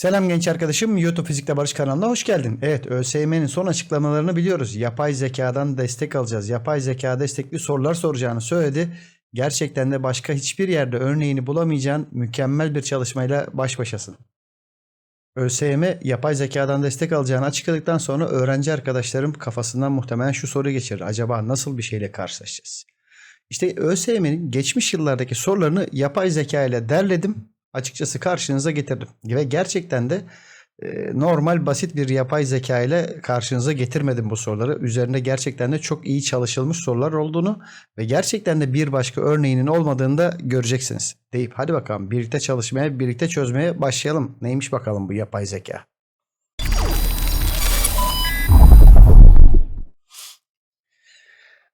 Selam genç arkadaşım. YouTube Fizikte Barış kanalına hoş geldin. Evet ÖSYM'nin son açıklamalarını biliyoruz. Yapay zekadan destek alacağız. Yapay zeka destekli sorular soracağını söyledi. Gerçekten de başka hiçbir yerde örneğini bulamayacağın mükemmel bir çalışmayla baş başasın. ÖSYM yapay zekadan destek alacağını açıkladıktan sonra öğrenci arkadaşlarım kafasından muhtemelen şu soru geçirir. Acaba nasıl bir şeyle karşılaşacağız? İşte ÖSYM'nin geçmiş yıllardaki sorularını yapay zeka ile derledim. Açıkçası karşınıza getirdim. Ve gerçekten de e, normal basit bir yapay zeka ile karşınıza getirmedim bu soruları. Üzerinde gerçekten de çok iyi çalışılmış sorular olduğunu ve gerçekten de bir başka örneğinin olmadığını da göreceksiniz. Deyip hadi bakalım birlikte çalışmaya, birlikte çözmeye başlayalım. Neymiş bakalım bu yapay zeka?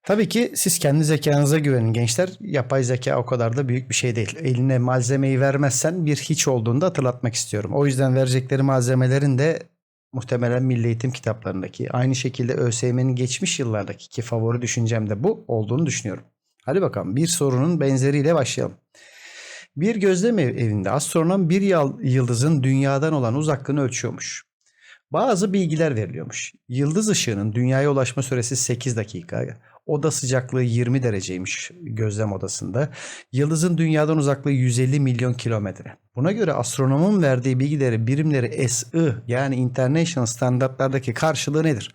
Tabii ki siz kendi zekanıza güvenin gençler. Yapay zeka o kadar da büyük bir şey değil. Eline malzemeyi vermezsen bir hiç olduğunu da hatırlatmak istiyorum. O yüzden verecekleri malzemelerin de muhtemelen Milli Eğitim kitaplarındaki aynı şekilde ÖSYM'nin geçmiş yıllardaki ki favori düşüncem de bu olduğunu düşünüyorum. Hadi bakalım bir sorunun benzeriyle başlayalım. Bir gözlem ev- evinde astronom bir yıldızın dünyadan olan uzaklığını ölçüyormuş. Bazı bilgiler veriliyormuş. Yıldız ışığının dünyaya ulaşma süresi 8 dakika. Oda sıcaklığı 20 dereceymiş gözlem odasında. Yıldızın dünyadan uzaklığı 150 milyon kilometre. Buna göre astronomun verdiği bilgileri birimleri SI yani International standartlardaki karşılığı nedir?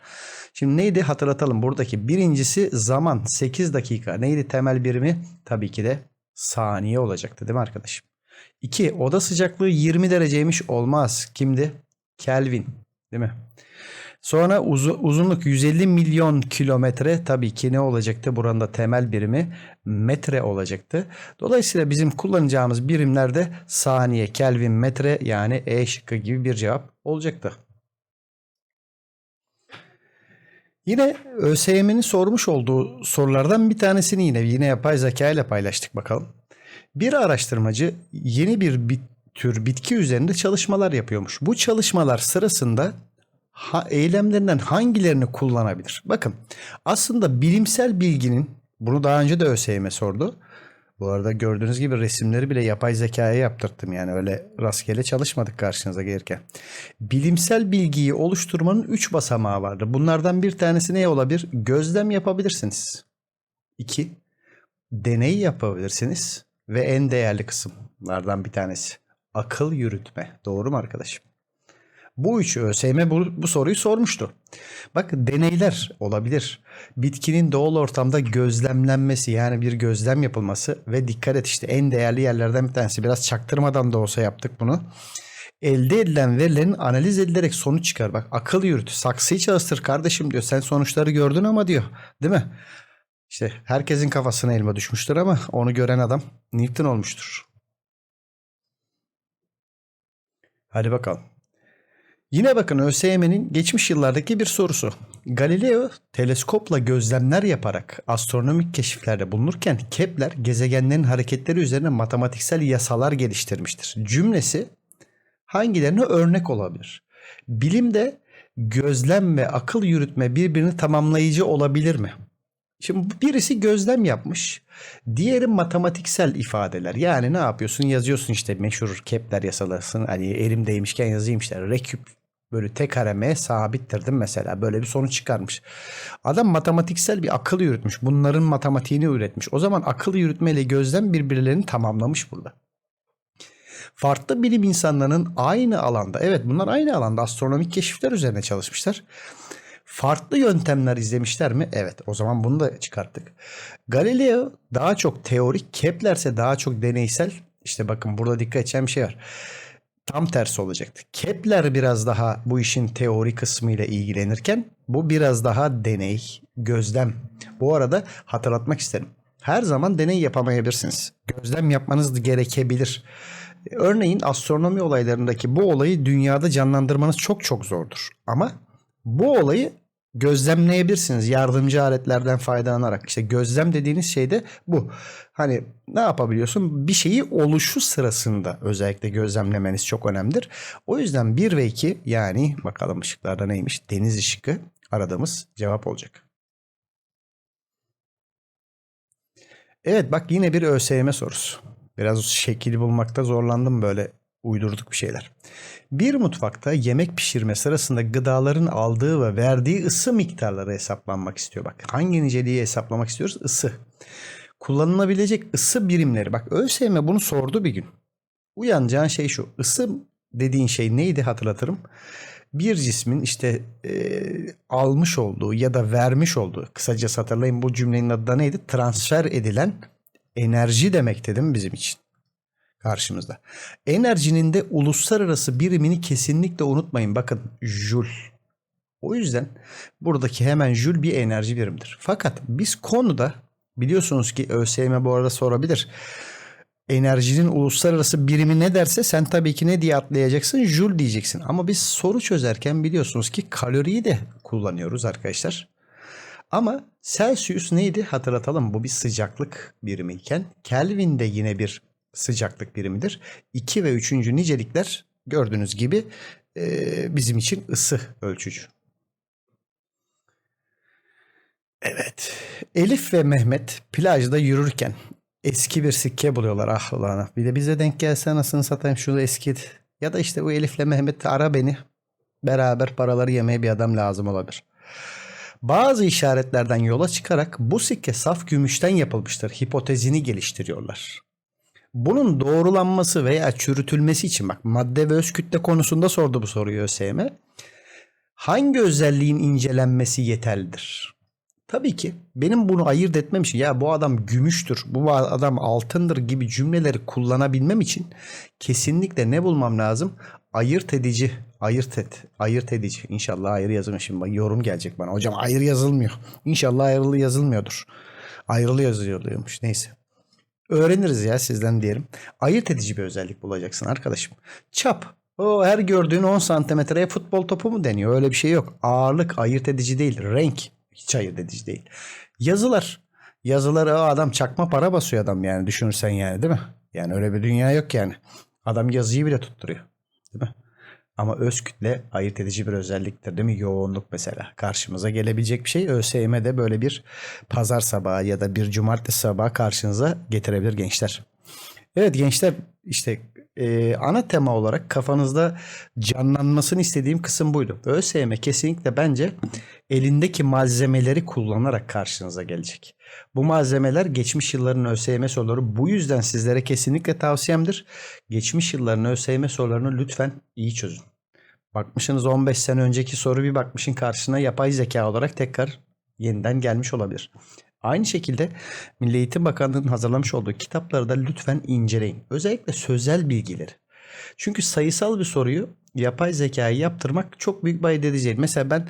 Şimdi neydi hatırlatalım buradaki birincisi zaman 8 dakika neydi temel birimi? Tabii ki de saniye olacaktı değil mi arkadaşım? 2. Oda sıcaklığı 20 dereceymiş olmaz. Kimdi? Kelvin değil mi? Sonra uzu- uzunluk 150 milyon kilometre tabii ki ne olacaktı? Buranın da temel birimi metre olacaktı. Dolayısıyla bizim kullanacağımız birimlerde saniye, Kelvin, metre yani E şıkkı gibi bir cevap olacaktı. Yine ÖSYM'nin sormuş olduğu sorulardan bir tanesini yine yine yapay zeka ile paylaştık bakalım. Bir araştırmacı yeni bir bit, tür bitki üzerinde çalışmalar yapıyormuş. Bu çalışmalar sırasında ha, eylemlerinden hangilerini kullanabilir? Bakın aslında bilimsel bilginin bunu daha önce de ÖSYM sordu. Bu arada gördüğünüz gibi resimleri bile yapay zekaya yaptırttım yani öyle rastgele çalışmadık karşınıza gelirken. Bilimsel bilgiyi oluşturmanın 3 basamağı vardır. Bunlardan bir tanesi ne olabilir? Gözlem yapabilirsiniz. 2. Deney yapabilirsiniz. Ve en değerli kısımlardan bir tanesi. Akıl yürütme. Doğru mu arkadaşım? Bu üçü ÖSYM bu, bu soruyu sormuştu. Bak deneyler olabilir. Bitkinin doğal ortamda gözlemlenmesi yani bir gözlem yapılması ve dikkat et işte en değerli yerlerden bir tanesi. Biraz çaktırmadan da olsa yaptık bunu. Elde edilen verilerin analiz edilerek sonuç çıkar. Bak akıl yürüt. Saksıyı çalıştır kardeşim diyor. Sen sonuçları gördün ama diyor. Değil mi? İşte herkesin kafasına elma düşmüştür ama onu gören adam Newton olmuştur. Hadi bakalım. Yine bakın ÖSYM'nin geçmiş yıllardaki bir sorusu. Galileo teleskopla gözlemler yaparak astronomik keşiflerde bulunurken Kepler gezegenlerin hareketleri üzerine matematiksel yasalar geliştirmiştir. Cümlesi hangilerine örnek olabilir? Bilimde gözlem ve akıl yürütme birbirini tamamlayıcı olabilir mi? Şimdi birisi gözlem yapmış. Diğeri matematiksel ifadeler. Yani ne yapıyorsun? Yazıyorsun işte meşhur Kepler yasalasını. Hani elimdeymişken yazayım işte. Reküp böyle tek hareme sabittirdim mesela. Böyle bir sonuç çıkarmış. Adam matematiksel bir akıl yürütmüş. Bunların matematiğini üretmiş. O zaman akıl yürütmeyle gözlem birbirlerini tamamlamış burada. Farklı bilim insanlarının aynı alanda, evet bunlar aynı alanda astronomik keşifler üzerine çalışmışlar. Farklı yöntemler izlemişler mi? Evet. O zaman bunu da çıkarttık. Galileo daha çok teorik, Kepler ise daha çok deneysel. İşte bakın burada dikkat edeceğim bir şey var. Tam tersi olacaktı. Kepler biraz daha bu işin teori kısmıyla ilgilenirken bu biraz daha deney, gözlem. Bu arada hatırlatmak isterim. Her zaman deney yapamayabilirsiniz. Gözlem yapmanız gerekebilir. Örneğin astronomi olaylarındaki bu olayı dünyada canlandırmanız çok çok zordur. Ama bu olayı gözlemleyebilirsiniz yardımcı aletlerden faydalanarak. İşte gözlem dediğiniz şey de bu. Hani ne yapabiliyorsun? Bir şeyi oluşu sırasında özellikle gözlemlemeniz çok önemlidir. O yüzden 1 ve 2 yani bakalım ışıklarda neymiş? Deniz ışığı aradığımız cevap olacak. Evet bak yine bir ÖSYM sorusu. Biraz şekil bulmakta zorlandım böyle Uydurduk bir şeyler. Bir mutfakta yemek pişirme sırasında gıdaların aldığı ve verdiği ısı miktarları hesaplanmak istiyor. Bak hangi niceliği hesaplamak istiyoruz? Isı. Kullanılabilecek ısı birimleri. Bak ÖSYM bunu sordu bir gün. Uyanacağın şey şu. Isı dediğin şey neydi hatırlatırım. Bir cismin işte e, almış olduğu ya da vermiş olduğu kısacası hatırlayın bu cümlenin adı da neydi? Transfer edilen enerji demekti değil mi bizim için? Karşımızda. Enerjinin de uluslararası birimini kesinlikle unutmayın. Bakın joule. O yüzden buradaki hemen joule bir enerji birimidir. Fakat biz konuda biliyorsunuz ki ÖSYM bu arada sorabilir. Enerjinin uluslararası birimi ne derse sen tabii ki ne diye atlayacaksın? Joule diyeceksin. Ama biz soru çözerken biliyorsunuz ki kaloriyi de kullanıyoruz arkadaşlar. Ama Celsius neydi hatırlatalım. Bu bir sıcaklık birimiyken Kelvin de yine bir sıcaklık birimidir. 2 ve 3. nicelikler gördüğünüz gibi e, bizim için ısı ölçücü. Evet. Elif ve Mehmet plajda yürürken eski bir sikke buluyorlar ah ulan. Bir de bize denk gelse anasını satayım şu eski. Ya da işte bu Elif'le Mehmet ara beni. Beraber paraları yemeye bir adam lazım olabilir. Bazı işaretlerden yola çıkarak bu sikke saf gümüşten yapılmıştır hipotezini geliştiriyorlar. Bunun doğrulanması veya çürütülmesi için bak madde ve öz kütle konusunda sordu bu soruyu ÖSYM. Hangi özelliğin incelenmesi yeterlidir? Tabii ki benim bunu ayırt etmem için ya bu adam gümüştür, bu adam altındır gibi cümleleri kullanabilmem için kesinlikle ne bulmam lazım? Ayırt edici, ayırt et, ayırt edici. İnşallah ayrı yazılmış. Bak yorum gelecek bana. Hocam ayrı yazılmıyor. İnşallah ayrılı yazılmıyordur. Ayrılı yazılıyormuş. Neyse. Öğreniriz ya sizden diyelim. Ayırt edici bir özellik bulacaksın arkadaşım. Çap. O her gördüğün 10 santimetreye futbol topu mu deniyor? Öyle bir şey yok. Ağırlık ayırt edici değil. Renk hiç ayırt edici değil. Yazılar. Yazılar o adam çakma para basıyor adam yani düşünürsen yani değil mi? Yani öyle bir dünya yok yani. Adam yazıyı bile tutturuyor. Değil mi? Ama öz kütle ayırt edici bir özelliktir değil mi? Yoğunluk mesela. Karşımıza gelebilecek bir şey. ÖSYM'de böyle bir pazar sabahı ya da bir cumartesi sabahı karşınıza getirebilir gençler. Evet gençler işte e, ana tema olarak kafanızda canlanmasını istediğim kısım buydu. ÖSYM kesinlikle bence elindeki malzemeleri kullanarak karşınıza gelecek. Bu malzemeler geçmiş yılların ÖSYM soruları. Bu yüzden sizlere kesinlikle tavsiyemdir. Geçmiş yılların ÖSYM sorularını lütfen iyi çözün. Bakmışsınız 15 sene önceki soru bir bakmışın karşısına yapay zeka olarak tekrar yeniden gelmiş olabilir. Aynı şekilde Milli Eğitim Bakanlığı'nın hazırlamış olduğu kitapları da lütfen inceleyin. Özellikle sözel bilgileri. Çünkü sayısal bir soruyu yapay zekayı yaptırmak çok büyük bayit edici. Mesela ben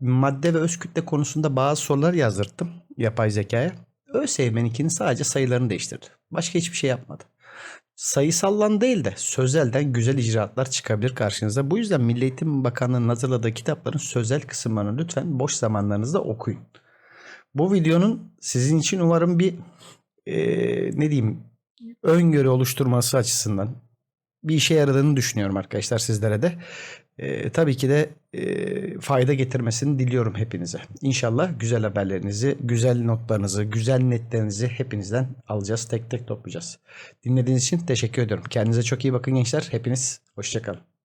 madde ve öz kütle konusunda bazı sorular yazdırdım yapay zekaya. ÖSYM'ninkini sadece sayılarını değiştirdi. Başka hiçbir şey yapmadı. Sayısallan değil de sözelden güzel icraatlar çıkabilir karşınıza. Bu yüzden Milli Eğitim Bakanlığı'nın hazırladığı kitapların sözel kısımlarını lütfen boş zamanlarınızda okuyun. Bu videonun sizin için umarım bir e, ne diyeyim öngörü oluşturması açısından bir işe yaradığını düşünüyorum arkadaşlar sizlere de. E, tabii ki de e, fayda getirmesini diliyorum hepinize. İnşallah güzel haberlerinizi, güzel notlarınızı, güzel netlerinizi hepinizden alacağız. Tek tek toplayacağız. Dinlediğiniz için teşekkür ediyorum. Kendinize çok iyi bakın gençler. Hepiniz hoşçakalın.